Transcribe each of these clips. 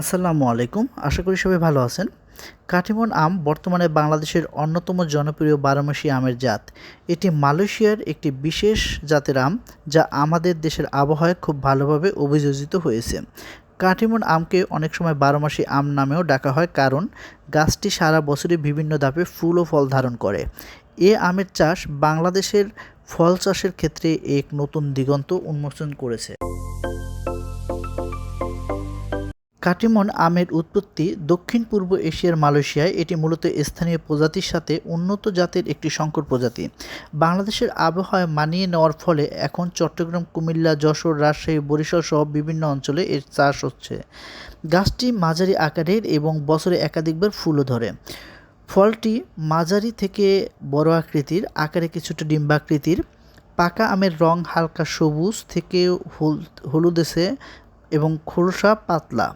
আসসালামু আলাইকুম। আশা করি সবাই ভালো আছেন। কাটিমন আম বর্তমানে বাংলাদেশের অন্যতম জনপ্রিয় বারোমাসি আমের জাত। এটি মালয়েশিয়ার একটি বিশেষ জাতের আম, যা আমাদের দেশের আবহাওয়ায় খুব ভালোভাবে অভিযোজিত হয়েছে। কাটিমন আমকে অনেক সময় বারোমাসি আম নামেও ডাকা হয় কারণ, গাছটি সারা বছরই বিভিন্ন ধাপে ফুল ও ফল ধারণ করে। এ আমের চাষ বাংলাদেশের ফল চাষের ক্ষেত্রে এক নতুন দিগন্ত উন্মোচন করেছে। কাটিমন আমের উৎপত্তি দক্ষিণ পূর্ব এশিয়ার মালয়েশিয়ায় এটি মূলত স্থানীয় প্রজাতির সাথে উন্নত জাতের একটি সংকর প্রজাতি। বাংলাদেশের আবহাওয়া মানিয়ে নেওয়ার ফলে এখন চট্টগ্রাম, কুমিল্লা, যশোর, রাজশাহী, বরিশাল সহ বিভিন্ন অঞ্চলে এর চাষ হচ্ছে। গাছটি মাঝারি আকারের এবং বছরে একাধিকবার ফুলও ধরে। ফলটি মাঝারি থেকে বড় আকৃতির, আকারে কিছুটা ডিম্বাকৃতির। পাকা আমের রং হালকা সবুজ থেকে হলুদেসে এবং খোলসা পাতলা।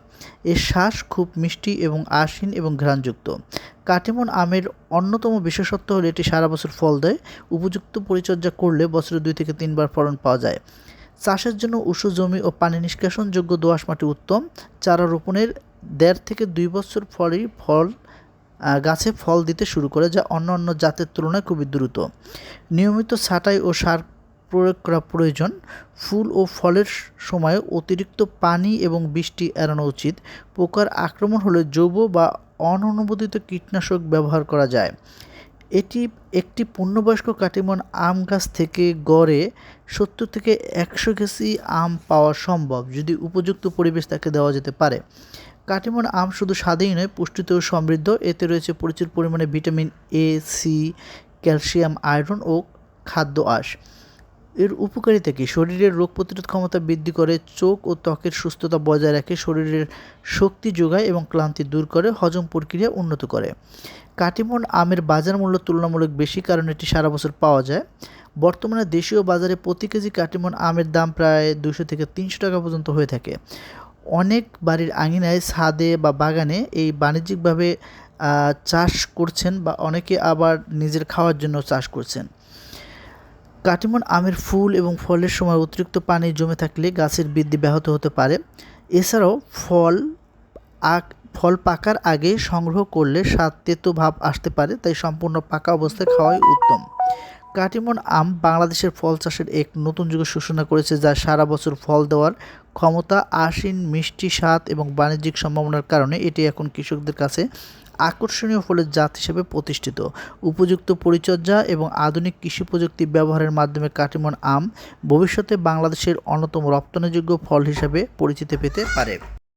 এর শ্বাস খুব মিষ্টি এবং আশিন এবং ঘ্রাণযুক্ত। কাটিমন আমের অন্যতম বিশেষত্ব হলো এটি সারা বছর ফল দেয়। উপযুক্ত পরিচর্যা করলে বছরে দুই থেকে তিনবার ফলন পাওয়া যায়। চাষের জন্য উঁচু জমি ও পানি নিষ্কাশনযোগ্য দোআঁশ মাটি উত্তম। চারা রোপণের দেড় থেকে দুই বছর ফলেই ফল গাছে ফল দিতে শুরু করে, যা অন্য অন্য জাতের তুলনায় খুবই দ্রুত। নিয়মিত ছাঁটাই ও সার প্রয়োগ করা প্রয়োজন। ফুল ও ফলের সময় অতিরিক্ত পানি এবং বৃষ্টি এড়ানো উচিত। পোকার আক্রমণ হলে জৈব বা অননুমোদিত কীটনাশক ব্যবহার করা যায়। এটি একটি পূর্ণবয়স্ক কাটিমন আম গাছ থেকে গড়ে সত্তর থেকে একশো কেজি আম পাওয়া সম্ভব, যদি উপযুক্ত পরিবেশ তাকে দেওয়া যেতে পারে। কাটিমন আম শুধু স্বাদেই নয় পুষ্টিতেও সমৃদ্ধ। এতে রয়েছে প্রচুর পরিমাণে vitamin A, C, calcium, iron ও খাদ্য আঁশ। এর উপকারিতা শরীরের রোগ প্রতিরোধ ক্ষমতা বৃদ্ধি করে, চোখ ও ত্বকের সুস্থতা বজায় রাখে, শরীরের শক্তি যোগায় এবং ক্লান্তি দূর করে, হজম প্রক্রিয়া উন্নত করে। কাটিমন আমের বাজার মূল্য তুলনামূলক বেশি কারণ এটি সারা বছর পাওয়া যায়। বর্তমানে দেশীয় বাজারে প্রতি কেজি কাটিমন আমের দাম প্রায় দুশো থেকে তিনশো টাকা পর্যন্ত হয়ে থাকে। অনেক বাড়ির আঙিনায় ছাদে বা বাগানে এই বাণিজ্যিকভাবে চাষ করছেন বা অনেকে আবার নিজের খাওয়ার জন্য চাষ করছেন। কাটিমন আমের ফুল এবং ফলের সময় অতিরিক্ত পানি জমে থাকলে গাছের বৃদ্ধি ব্যাহত হতে পারে। এছাড়াও ফল আক, ফল পাকার আগে সংগ্রহ করলে স্বাদ তেতো ভাব আসতে পারে, তাই সম্পূর্ণ পাকা অবস্থায় খাওয়াই উত্তম। কাটিমন আম বাংলাদেশের ফল চাষের এক নতুন যুগের সূচনা করেছে, যা সারা বছর ফল দেওয়ার ক্ষমতা আসীন মিষ্টি স্বাদ এবং বাণিজ্যিক সম্ভাবনার কারণে এটি এখন কৃষকদের কাছে আকর্ষণীয় ফলের জাত হিসেবে প্রতিষ্ঠিত। উপযুক্ত পরিচর্যা এবং আধুনিক কৃষি প্রযুক্তি ব্যবহারের মাধ্যমে কাটিমন আম ভবিষ্যতে বাংলাদেশের অন্যতম রপ্তানিযোগ্য ফল হিসেবে পরিচিতি পেতে পারে।